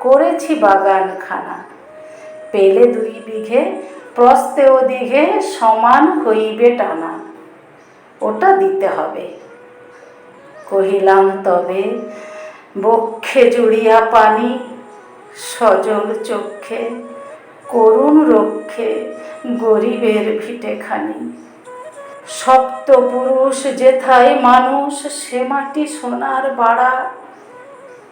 করেছি বাগান খানা পেলে দুই বিঘে প্রস্তে ও দিঘে, সমান হইবে টানা। ওটা দিতে হবে। কহিলাম, তবে বক্ষে জুড়িয়া পানি, সজল চক্ষে, করুণ রক্ষে গরিবের ভিটেখানি। সপ্তপুরুষ যেথায় মানুষ, সে মাটি সোনার বাড়া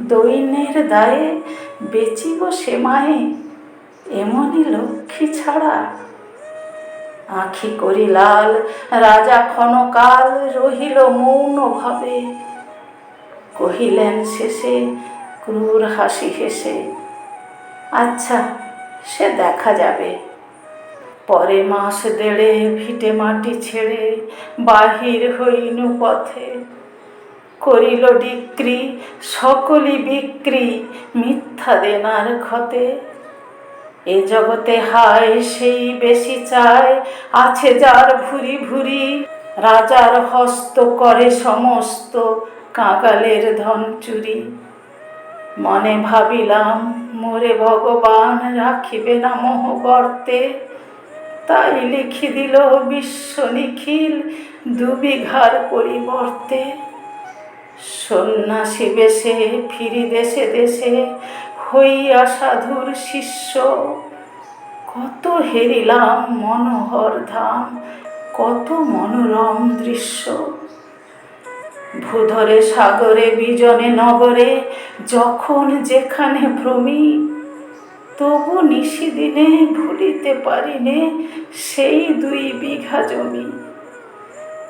দৈন্যের দায়ে বেচিব সে মায়ে, এমনই লক্ষ্মী ছাড়া। আখি করি লাল, রাজা ক্ষণকাল রহিল মৌন ভাবে। কহিলেন শেষে, ক্রূর হাসি হেসে আচ্ছা সে দেখা যাবে। পরে মাস দেড়ে ভিটে মাটি ছেড়ে বাহির হইনু পথে। করিল ডিক্রি, সকলি বিক্রি মিথ্যা দেনার ক্ষতে। এ জগতে হায়, সেই বেশি চায়, আছে যার ভুরি ভুরি। রাজার হস্ত করে সমস্ত কাঙালের ধন চুরি। মনে ভাবিলাম, মোরে ভগবান রাখিবে না মোহ গর্তে তাই লিখি দিল বিশ্ব নিখিল দুবিঘার পরিবর্তে। সন্ন্যাসী বেশে, ফিরি দেশে দেশে হইয়া সাধুর শিষ্য। কত হেরিলাম মনোহর ধাম, কত মনোরম দৃশ্য। ভূধরে, সাগরে, বিজনে, নগরে, যখন যেখানে ভ্রমি, তবু নিশিদিনে ভুলিতে পারিনে সেই দুই বিঘা জমি।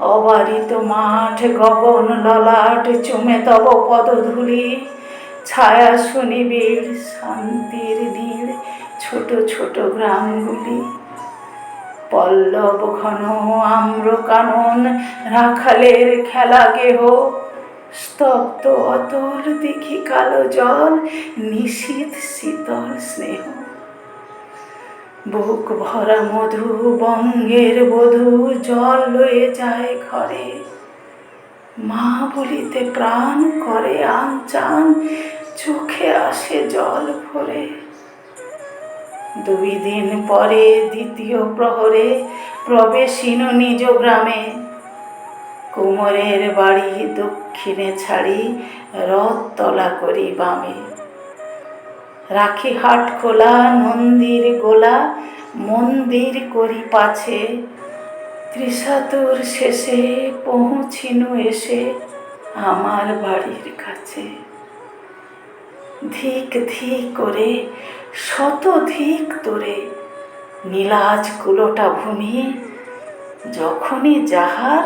অবারিত মাঠ গগন ললাট, চুমে তব পদধূলি ছায়া শুনিবির শান্তির নীড় ছোট ছোট গ্রামগুলি। পল্লব ঘন আম্র কানন, রাখালের খেলা গেহ। স্তব্ধ অতল দেখি কালো জল নিশীত শীতল স্নেহ। বুক ভরা মধু, বঙ্গের বধূ, জল লয়ে যায় ঘরে। মা বলিতে প্রাণ করে আনচান, চোখে আসে জল ভরে। দুই দিন পরে দ্বিতীয় প্রহরে প্রবেশিন নিজ গ্রামে। কুমোরের বাড়ি দক্ষিণে ছাড়ি রথ তলা করি বামে। রাখি হাট খোলা, নন্দির গোলা, মন্দির করি পাছে। ত্রিশাতুর শেষে পৌঁছিনু এসে আমার বাড়ির কাছে। ধিক ধিক করে, শত ধিক তোরে, নীলাজ কুলোটা ভূমি, যখনই যাহার,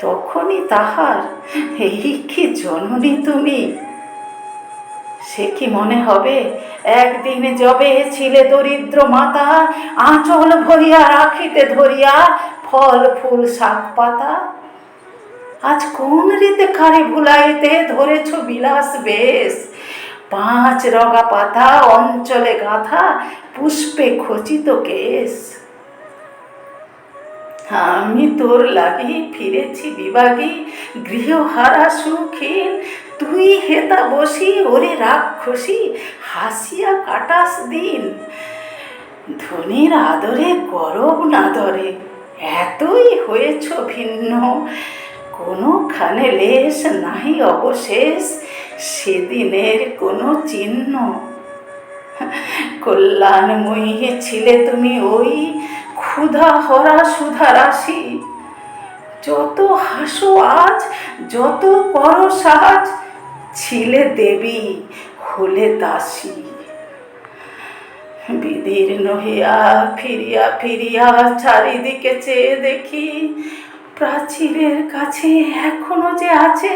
তখনই তাহার। এই কি জননী তুমি? সে কি মনে হবে? একদিন যবে ছিলে দরিদ্র মাতা, আঁচল ভরিয়া রাখিতে ধরিয়া ফল, ফুল, শাক, পাতা। আজ কোন রীতে কারে ভুলাইতে ধরেছ বিলাস বেশ? পাঁচ রগা পাতা, অঞ্চলে গাঁথা, পুষ্পে খচিত কেশ। আমি তোর লাগি ফিরেছি বিভাগী গৃহহারা সুখীন তুই হেতা বসি, ওরে রাক্ষসী, হাসিয়া কাটাস দিন ধনির আদরে গরব না ধরে এতই হয়েছ ভিন্ন। কোনোখানে লেশ নাহি অবশেষ, সেদিনের কোনো চিহ্ন। কল্যাণময়ী ছিলে তুমি ওই ক্ষুধা হরা সুধা রাশি। যত হাসো আজ, যত করো সাজ ছিলে দেবী, হলে দাসী। বিদীর্ণ হইয়া ফিরিয়া ফিরিয়া চারিদিকে চেয়ে দেখি, প্রাচীরের কাছে এখনও যে আছে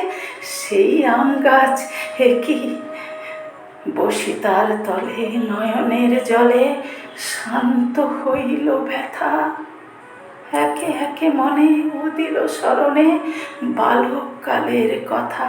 সেই আম গাছ। একই বসি তার তলে নয়নের জলে শান্ত হইল ব্যথা। একে একে মনে উদিল স্মরণে বালককালের কথা।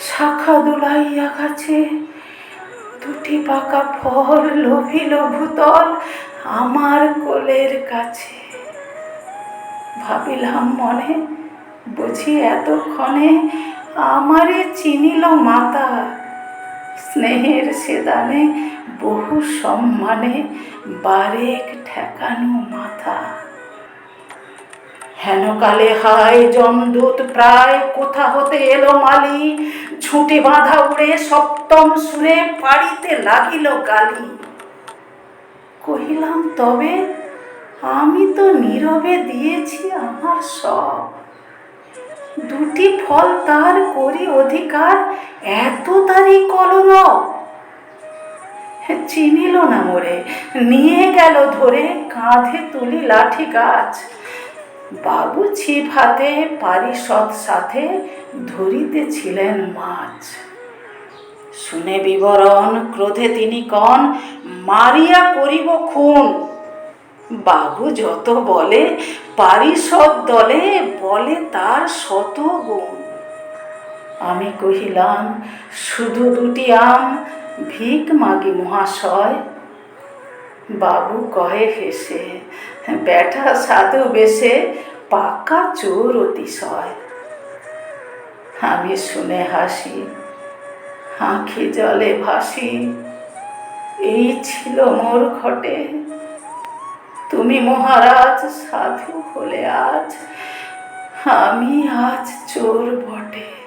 শাখা দুলাইয়া গাছে দুটি পাকা ফল লোভিল ভূতল আমার কোলের কাছে। ভাবিলাম মনে, বুঝি এতক্ষণে আমারে চিনিল মাতা। স্নেহের সেদানে বহু সম্মানে বারেক ঠেকানো মাথা হেনকালে হায় জমদূত প্রায় কোথা হতে এলো মালি? ছুটে বাঁধা উড়ে সপ্তম সুরে পাড়িতে লাগিল গালি। কহিলাম, তবে আমি তো নীরবে দিয়েছি আমার সব। দুটি ফল তার করি অধিকার, এত তারই কলরব। চিনিল না মোরে, নিয়ে গেল ধরে, কাঁধে তুলি লাঠি গাছ। বাবু ছিপ হাতে পারিষদ সাথে ধরিতেছিলেন মাছ। শুনে বিবরণ ক্রোধে তিনি কন, মারিয়া করিব খুন। বাবু যত বলে, পারিষদ দলে বলে তার শত গুণ। আমি কহিলাম, শুধু দুটি আম, ভিক মাগি মহাশয়। বাবু কহে হেসে, ব্যাটা সাধু বেশে পাকা চোর অতিশয়। আমি শুনে হাসি, আঁখি জলে ভাসি, এই ছিল মোর ঘটে। তুমি মহারাজ সাধু হলে আজ, আমি আজ চোর বটে।